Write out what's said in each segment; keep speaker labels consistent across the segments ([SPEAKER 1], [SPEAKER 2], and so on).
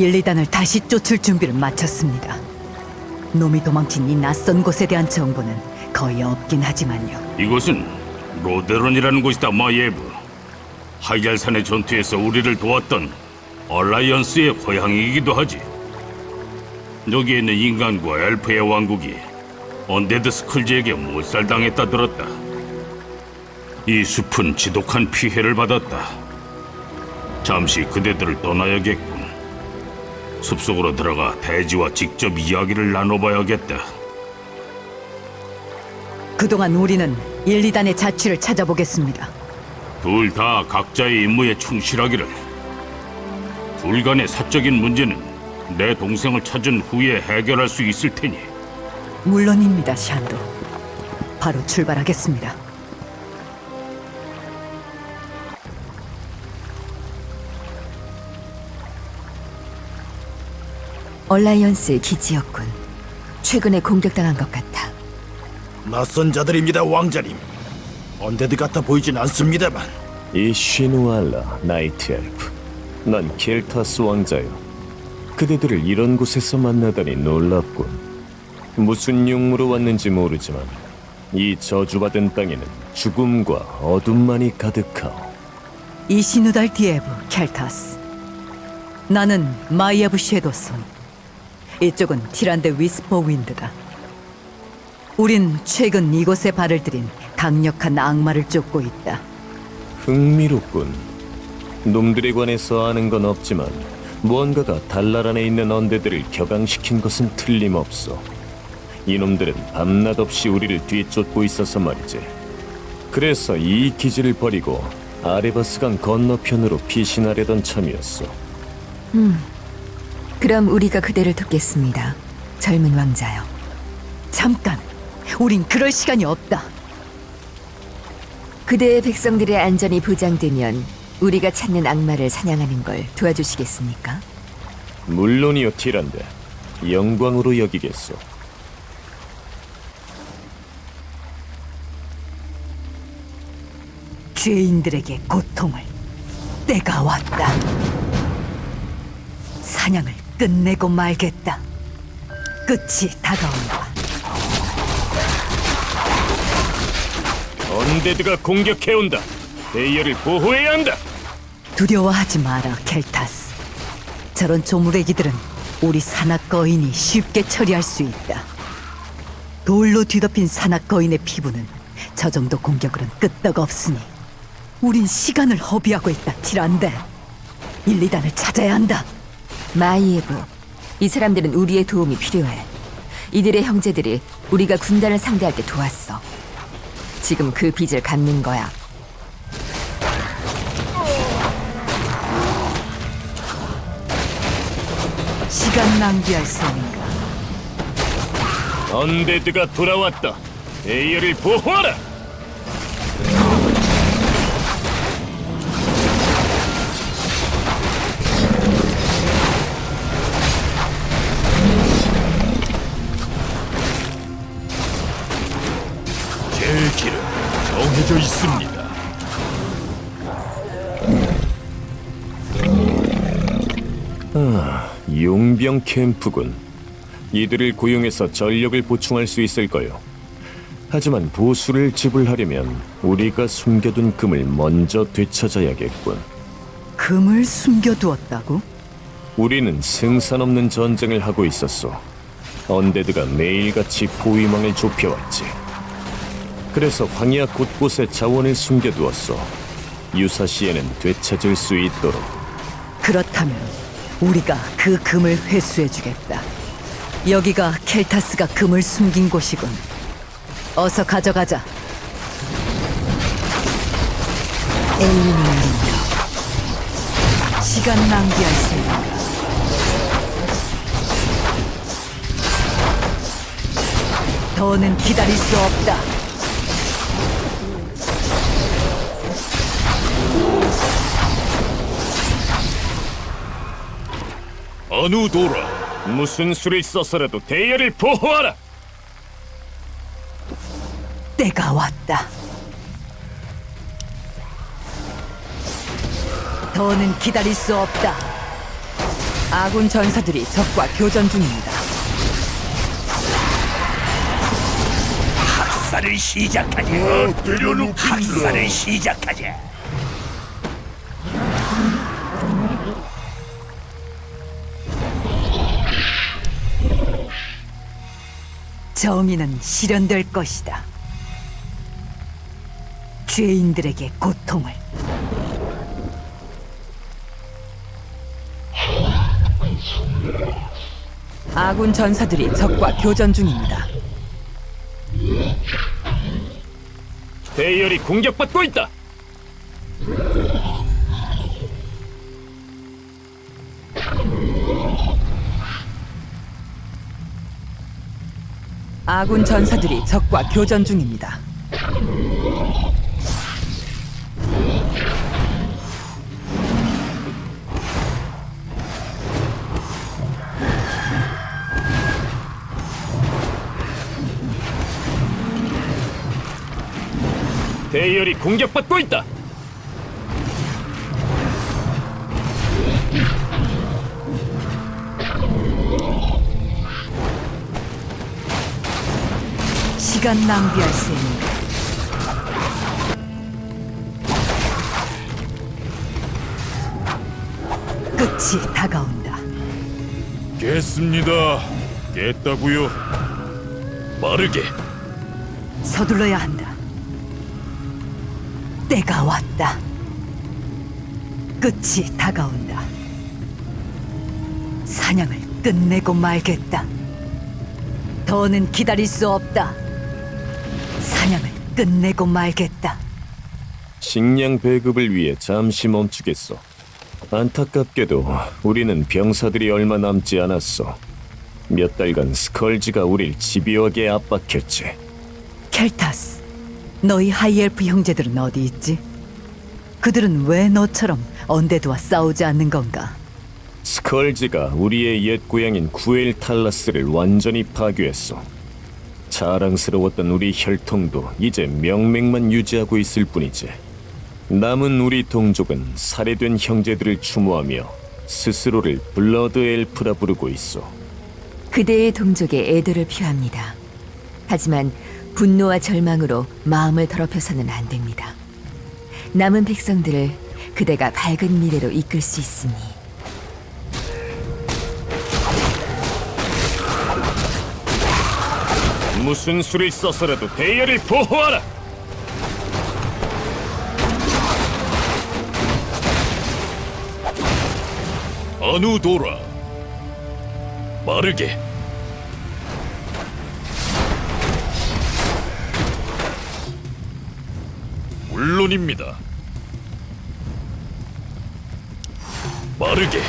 [SPEAKER 1] 1, 2단을 다시 쫓을 준비를 마쳤습니다. 놈이 도망친 이 낯선 곳에 대한 정보는 거의 없긴 하지만요.
[SPEAKER 2] 이곳은 로데론이라는 곳이다, 마예브. 하이잘산의 전투에서 우리를 도왔던 얼라이언스의 고향이기도 하지. 여기에 있는 인간과 엘프의 왕국이 언데드 스쿨즈에게 몰살당했다 들었다. 이 숲은 지독한 피해를 받았다. 잠시 그대들을 떠나야겠군. 숲속으로 들어가 대지와 직접 이야기를 나눠봐야겠다.
[SPEAKER 1] 그동안 우리는 1, 2단의 자취를 찾아보겠습니다.
[SPEAKER 2] 둘 다 각자의 임무에 충실하기를. 둘 간의 사적인 문제는 내 동생을 찾은 후에 해결할 수 있을 테니.
[SPEAKER 1] 물론입니다, 샨도. 바로 출발하겠습니다.
[SPEAKER 3] 얼라이언스의 기지였군. 최근에 공격당한 것 같아.
[SPEAKER 4] 낯선 자들입니다, 왕자님. 언데드 같아 보이진 않습니다만
[SPEAKER 5] 이 쉬누알라 나이트 엘프 난 켈타스 왕자요 그대들을 이런 곳에서 만나다니 놀랍군 무슨 용무로 왔는지 모르지만 이 저주받은 땅에는 죽음과 어둠만이 가득하오
[SPEAKER 1] 이시누달 디에브 켈타스. 나는 마이에브 쉐도손. 이쪽은 티란데 위스퍼 윈드다. 우린 최근 이곳에 발을 들인 강력한 악마를 쫓고 있다.
[SPEAKER 5] 흥미롭군 놈들에 관해서 아는 건 없지만 무언가가 달날 안에 있는 언데들을 격앙시킨 것은 틀림없어 이놈들은 밤낮 없이 우리를 뒤쫓고 있어서 말이지 그래서 이 기지를 버리고 아레바스강 건너편으로 피신하려던 참이었어
[SPEAKER 3] 그럼 우리가 그대를 돕겠습니다. 젊은 왕자요.
[SPEAKER 1] 잠깐! 우린 그럴 시간이 없다.
[SPEAKER 3] 그대의 백성들의 안전이 보장되면 우리가 찾는 악마를 사냥하는 걸 도와주시겠습니까?
[SPEAKER 5] 물론이요 티란데 영광으로 여기겠소
[SPEAKER 1] 죄인들에게 고통을 때가 왔다. 사냥을 끝내고 말겠다. 끝이 다가온다.
[SPEAKER 5] 언데드가 공격해온다 베이어를 보호해야 한다
[SPEAKER 1] 두려워하지 마라, 켈타스. 저런 조물애기들은 우리 산악 거인이 쉽게 처리할 수 있다. 돌로 뒤덮인 산악 거인의 피부는 저 정도 공격으로는 끄떡없으니 우린 시간을 허비하고 있다, 티란데. 1, 2단을 찾아야 한다.
[SPEAKER 3] 마이에브, 이 사람들은 우리의 도움이 필요해. 이들의 형제들이 우리가 군단을 상대할 때 도왔어. 지금 그 빚을 갚는 거야.
[SPEAKER 1] 시간 낭비할 셈인가?
[SPEAKER 5] 언데드가 돌아왔다 베이어를 보호하라
[SPEAKER 4] 정해져 있습니다.
[SPEAKER 5] 용병 캠프군. 이들을 고용해서 전력을 보충할 수 있을 거요. 하지만 보수를 지불하려면 우리가 숨겨둔 금을 먼저 되찾아야겠군.
[SPEAKER 1] 금을 숨겨두었다고?
[SPEAKER 5] 우리는 생산 없는 전쟁을 하고 있었어. 언데드가 매일같이 포위망을 좁혀왔지. 그래서 황야 곳곳에 자원을 숨겨두었어. 유사시에는 되찾을 수 있도록.
[SPEAKER 1] 그렇다면 우리가 그 금을 회수해주겠다. 여기가 켈타스가 금을 숨긴 곳이군. 어서 가져가자. 엘리니 울린다. 시간 낭비할 생각. 더는 기다릴 수 없다.
[SPEAKER 5] 어누도라. 무슨 수를 써서라도 대열을 보호하라.
[SPEAKER 1] 때가 왔다. 더는 기다릴 수 없다. 아군 전사들이 적과 교전 중입니다.
[SPEAKER 4] 학살을 시작하자. 학살을 시작하자.
[SPEAKER 1] 정의는 실현될 것이다. 죄인들에게 고통을 아군 전사들이 적과 교전 중입니다.
[SPEAKER 5] 대열이 공격받고 있다.
[SPEAKER 1] 아군 전사들이 적과 교전 중입니다.
[SPEAKER 5] 대열이 공격받고 있다.
[SPEAKER 1] 시간 낭비할 셈이 끝이 다가온다.
[SPEAKER 4] 깼습니다. 깼다고요. 빠르게.
[SPEAKER 1] 서둘러야 한다. 때가 왔다. 끝이 다가온다. 사냥을 끝내고 말겠다. 더는 기다릴 수 없다. 끝내고 말겠다.
[SPEAKER 5] 식량 배급을 위해 잠시 멈추겠어. 안타깝게도 우리는 병사들이 얼마 남지 않았어. 몇 달간 스컬지가 우릴 집요하게 압박했지.
[SPEAKER 1] 켈타스, 너희 하이엘프 형제들은 어디 있지? 그들은 왜 너처럼 언데드와 싸우지 않는 건가?
[SPEAKER 5] 스컬지가 우리의 옛 고향인 구엘 탈라스를 완전히 파괴했어. 자랑스러웠던 우리 혈통도 이제 명맥만 유지하고 있을 뿐이지. 남은 우리 동족은 살해된 형제들을 추모하며 스스로를 블러드 엘프라 부르고 있어.
[SPEAKER 3] 그대의 동족에 애도를 표합니다. 하지만 분노와 절망으로 마음을 더럽혀서는 안 됩니다. 남은 백성들을 그대가 밝은 미래로 이끌 수 있으니
[SPEAKER 5] 무슨 수를 써서라도 대열을 보호하라.
[SPEAKER 4] 아누도라. 빠르게. 물론입니다. 빠르게.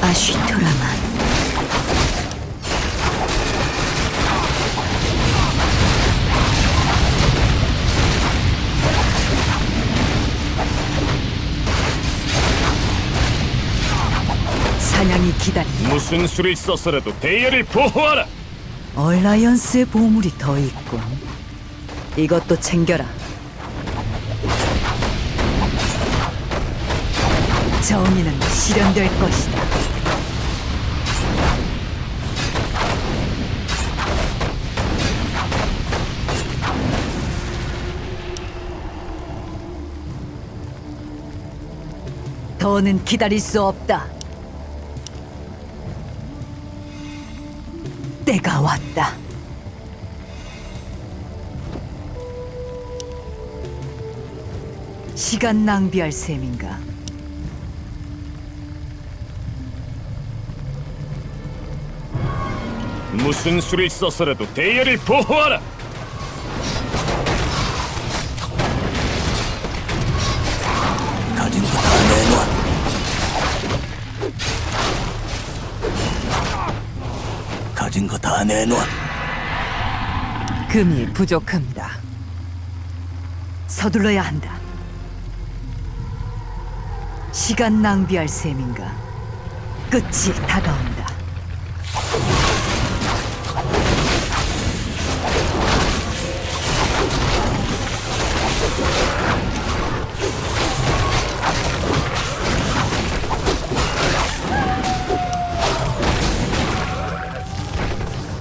[SPEAKER 3] 아쉬토라만
[SPEAKER 1] 사냥이 기다리.
[SPEAKER 5] 무슨 수를 써서라도 대열을 보호하라.
[SPEAKER 1] 얼라이언스의 보물이 더 있군. 이것도 챙겨라. 정의는 실현될 것이다. 더는 기다릴 수 없다. 시간 낭비할 셈인가?
[SPEAKER 5] 무슨 수를 써서라도 대열을 보호하라.
[SPEAKER 4] 가진 거다 내놔. 가진 거 다 내놔.
[SPEAKER 1] 금이 부족합니다. 서둘러야 한다. 시간 낭비할 셈인가? 끝이 다가온다.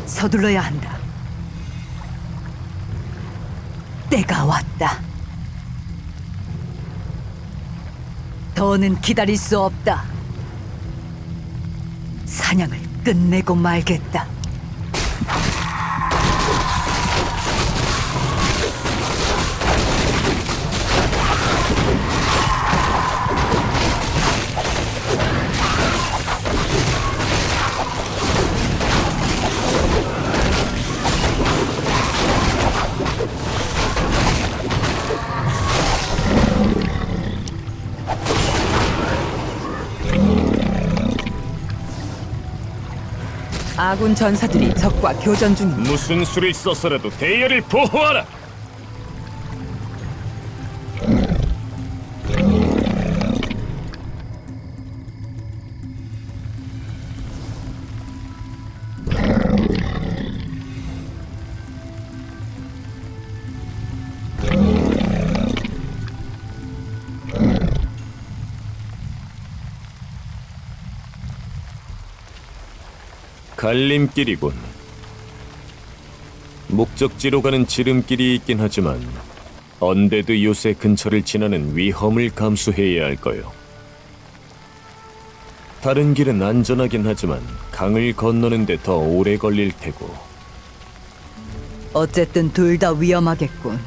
[SPEAKER 1] 서둘러야 한다. 때가 왔다. 더는 기다릴 수 없다. 사냥을 끝내고 말겠다.
[SPEAKER 3] 아군 전사들이 적과 교전 중입니다.
[SPEAKER 5] 무슨 수를 써서라도 대열을 보호하라. 갈림길이군. 목적지로 가는 지름길이 있긴 하지만 언데드 요새 근처를 지나는 위험을 감수해야 할 거요. 다른 길은 안전하긴 하지만 강을 건너는 데 더 오래 걸릴 테고
[SPEAKER 1] 어쨌든 둘 다 위험하겠군.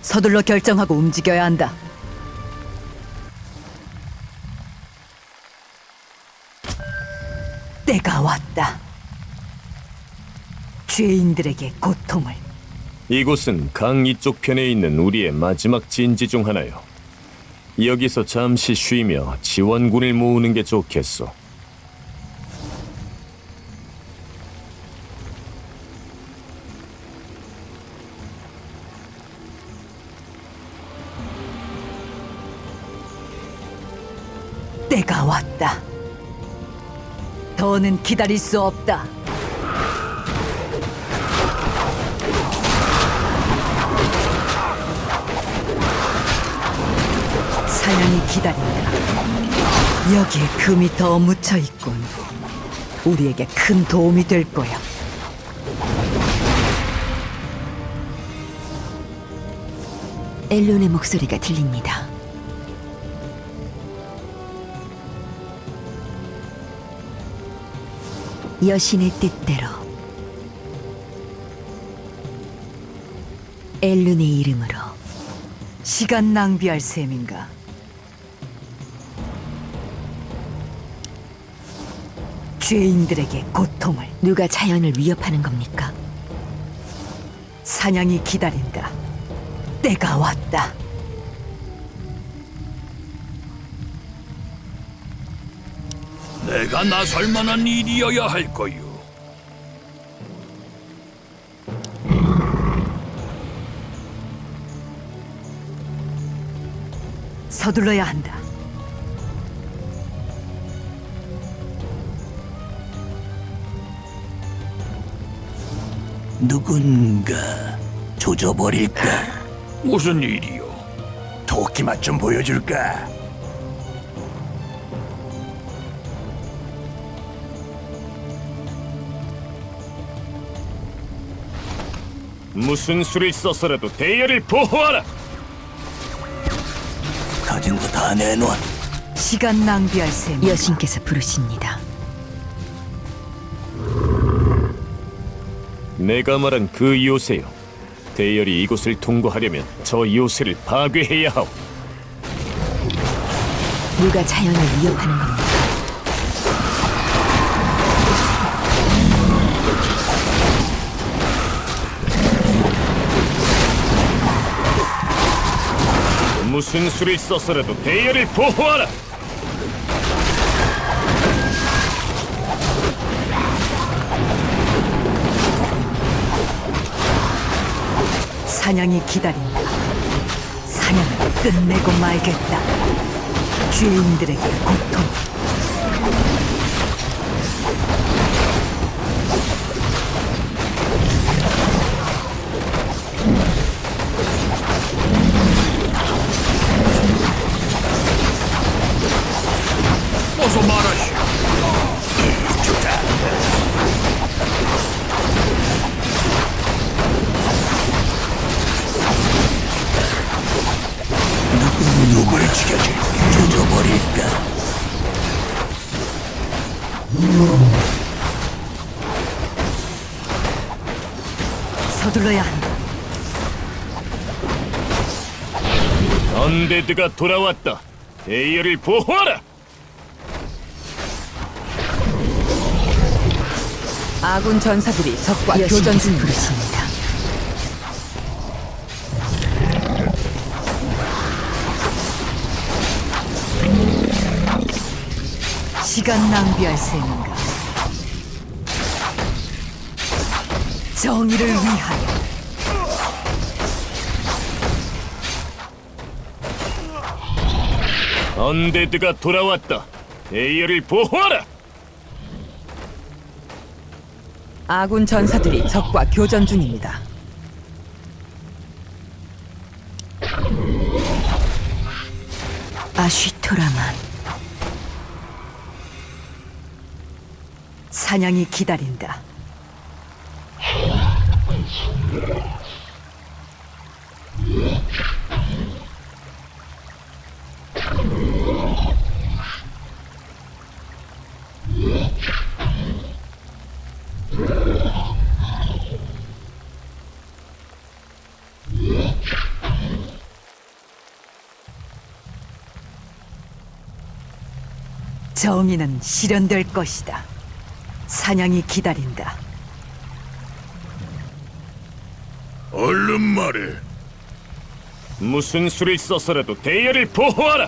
[SPEAKER 1] 서둘러 결정하고 움직여야 한다. 때가 왔다. 죄인들에게 고통을
[SPEAKER 5] 이곳은 강 이쪽 편에 있는 우리의 마지막 진지 중 하나요. 여기서 잠시 쉬며 지원군을 모으는 게 좋겠소.
[SPEAKER 1] 때가 왔다. 더는 기다릴 수 없다. 사냥이 기다린다. 여기에 금이 더 묻혀 있군. 우리에게 큰 도움이 될 거야.
[SPEAKER 3] 엘론의 목소리가 들립니다. 여신의 뜻대로 엘룬의 이름으로
[SPEAKER 1] 시간 낭비할 셈인가? 죄인들에게 고통을
[SPEAKER 3] 누가 자연을 위협하는 겁니까?
[SPEAKER 1] 사냥이 기다린다. 때가 왔다.
[SPEAKER 4] 내가 나설 만한 일이어야 할 거요.
[SPEAKER 1] 서둘러야 한다.
[SPEAKER 4] 누군가 조져버릴까?
[SPEAKER 2] 무슨 일이요?
[SPEAKER 4] 도끼 맛 좀 보여줄까?
[SPEAKER 5] 무슨 수를 써서라도 대열을 보호하라.
[SPEAKER 4] 가진 거 다 내놔.
[SPEAKER 1] 시간 낭비할 셈.
[SPEAKER 3] 여신께서 부르십니다.
[SPEAKER 5] 내가 말한 그 요새요. 대열이 이곳을 통과하려면 저 요새를 파괴해야 하오.
[SPEAKER 3] 누가 자연을 위협하는 겁니까?
[SPEAKER 5] 무슨 수를 써서라도 대열을 보호하라.
[SPEAKER 1] 사냥이 기다린다. 사냥을 끝내고 말겠다. 죄인들에게 고통.
[SPEAKER 2] 조져버릴까?
[SPEAKER 1] 서둘러야 한다.
[SPEAKER 5] 언데드가 돌아왔다. 에이어를 보호하라.
[SPEAKER 1] 아군 전사들이 적과 교전 중입니다. 시간 낭비할 셈인가? 정의를 위하여
[SPEAKER 5] 언데드가 돌아왔다. 대열을 보호하라.
[SPEAKER 1] 아군 전사들이 적과 교전 중입니다.
[SPEAKER 3] 아쉬토라만
[SPEAKER 1] 사냥이 기다린다. 정의는 실현될 것이다. 사냥이 기다린다.
[SPEAKER 4] 얼른 말해.
[SPEAKER 5] 무슨 수를 써서라도 대열을 보호하라.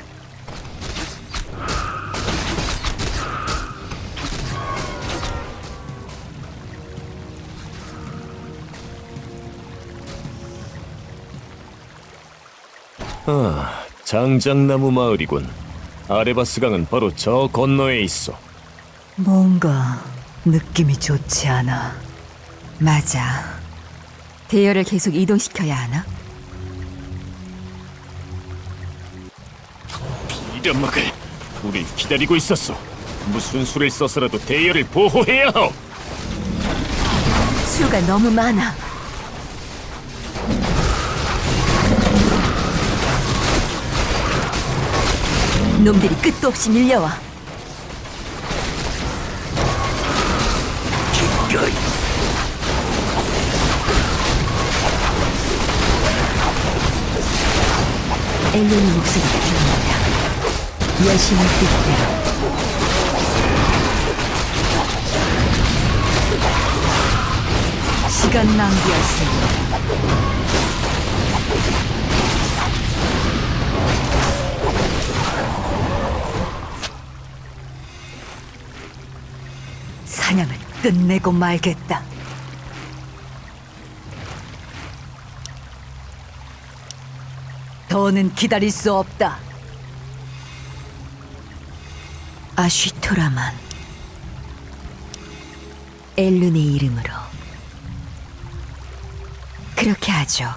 [SPEAKER 5] 아, 장작나무 마을이군. 아레바스 강은 바로 저 건너에 있어.
[SPEAKER 1] 뭔가 느낌이 좋지 않아.
[SPEAKER 3] 맞아. 대열을 계속 이동시켜야 하나?
[SPEAKER 5] 이련막을 우리 기다리고 있었어. 무슨 수를 써서라도 대열을 보호해야 하오.
[SPEAKER 3] 수가 너무 많아. 놈들이 끝도 없이 밀려와. 엘론의 목소리가 들립니다. 여신의 뜻대로
[SPEAKER 1] 시간 낭비할 셈이다. 사냥을 끝내고 말겠다. 더는 기다릴 수 없다.
[SPEAKER 3] 아쉬토라만 엘룬의 이름으로 그렇게 하죠.